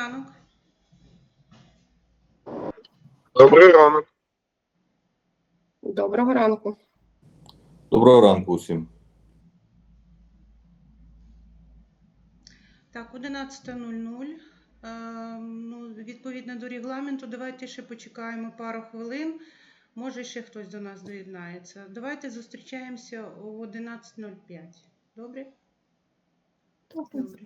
ранок. Добрий ранок. Доброго ранку. Доброго ранку усім. Так, 11.00. Е, ну, відповідно до регламенту, давайте ще почекаємо пару хвилин. Може, ще хтось до нас доєднається. Давайте зустрічаємося о 11.05. Добре? Добре.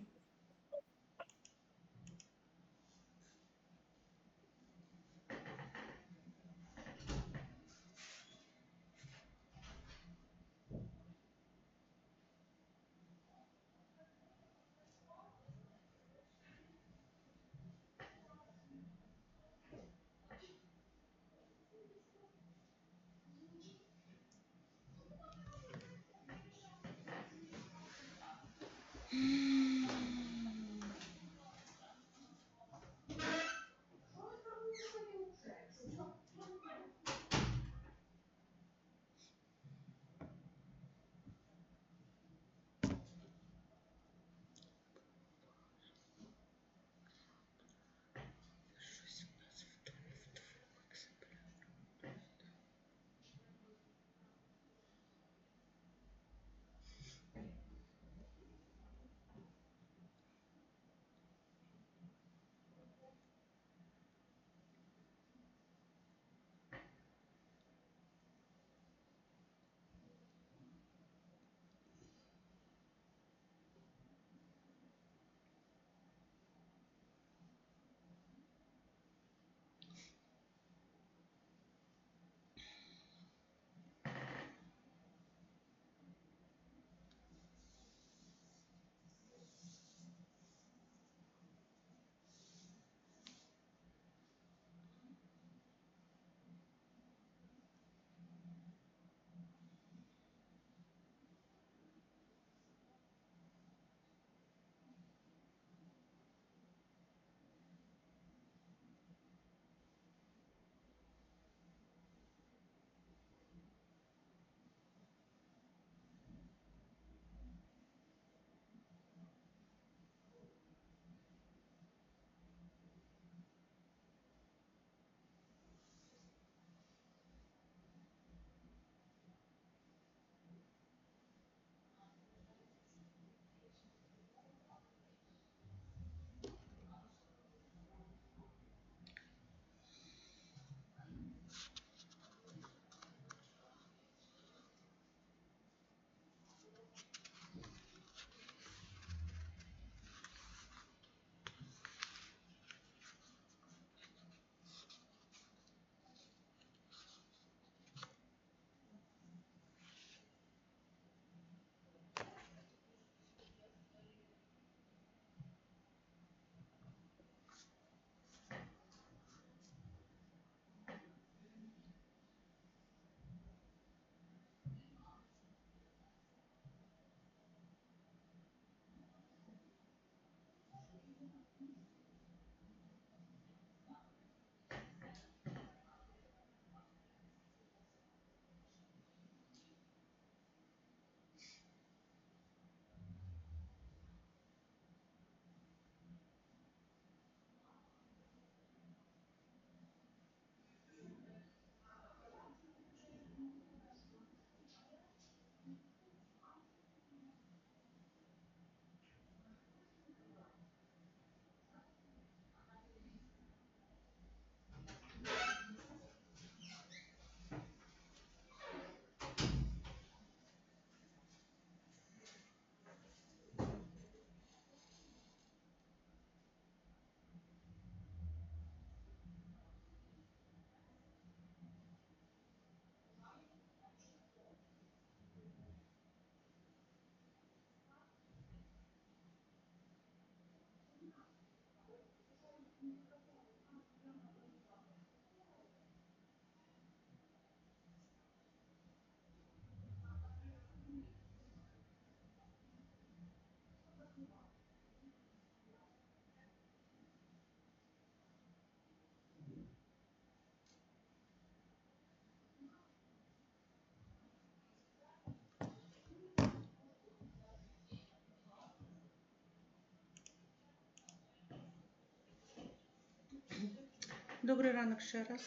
Добрий ранок ще раз.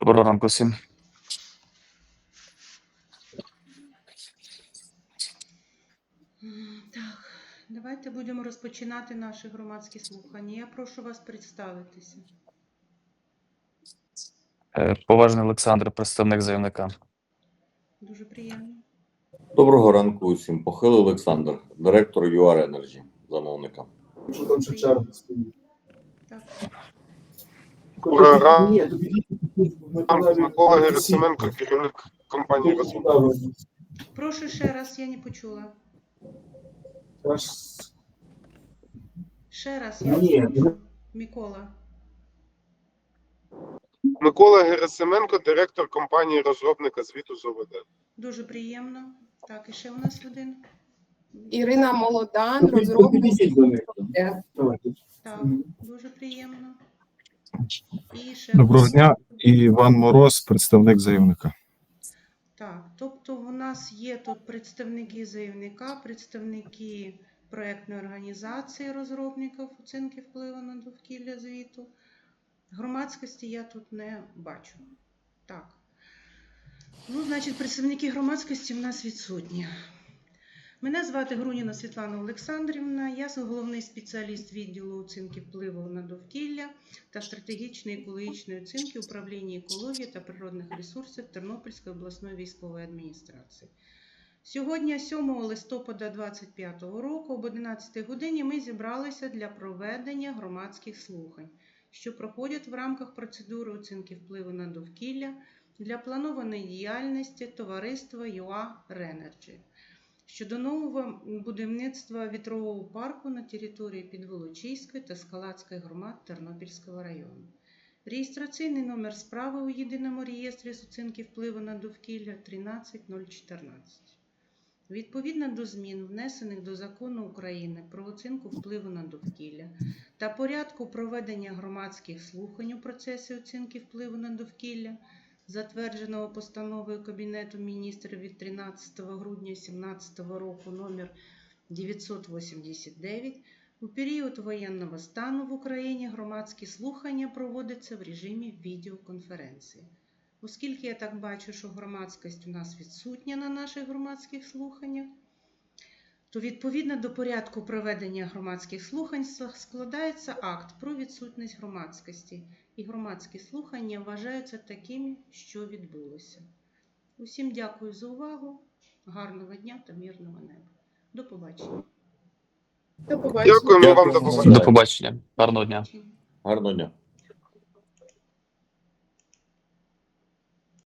Доброго ранку всім. Так, давайте будемо розпочинати наші громадські слухання. Я прошу вас представитися. Е, Поважний Олександр, представник заявника. Дуже приємно. Доброго ранку усім. Похилий Олександр, директор UR Energy, замовника. Так, Ранку, Микола Герасименко, керівник компанії «Розумна». прошу ще раз, я не почула. Ще раз я Ні, прошу. Микола. Микола Герасименко, директор компанії розробника звіту з ОВД. Дуже приємно. Так, і ще у нас один. Ірина Молодан, розробник. до них. Е. Так, дуже приємно. Доброго дня, Іван Мороз, представник заявника. Так, тобто у нас є тут представники заявника, представники проєктної організації розробників оцінки впливу на довкілля звіту. Громадськості я тут не бачу. Так. Ну, значить, представники громадськості в нас відсутні. Мене звати Груніна Світлана Олександрівна. Я головний спеціаліст відділу оцінки впливу на довкілля та стратегічної екологічної оцінки управління екології та природних ресурсів Тернопільської обласної військової адміністрації. Сьогодні, 7 листопада 2025 року, об 11 годині ми зібралися для проведення громадських слухань, що проходять в рамках процедури оцінки впливу на довкілля для планованої діяльності товариства ЮА Ренерджі щодо нового будівництва вітрового парку на території Підволочиської та Скалацької громад Тернопільського району. Реєстраційний номер справи у єдиному реєстрі з оцінки впливу на довкілля 13014. Відповідно до змін, внесених до закону України про оцінку впливу на довкілля та порядку проведення громадських слухань у процесі оцінки впливу на довкілля, затвердженого постановою Кабінету міністрів від 13 грудня 2017 року номер 989, у період воєнного стану в Україні громадські слухання проводяться в режимі відеоконференції. Оскільки я так бачу, що громадськість у нас відсутня на наших громадських слуханнях, то відповідно до порядку проведення громадських слухань складається акт про відсутність громадськості, і громадські слухання вважаються такими, що відбулося. Усім дякую за увагу. Гарного дня та мирного неба. До побачення. До побачення. Дякуємо вам до побачення. До побачення. Гарного дня. Гарного дня.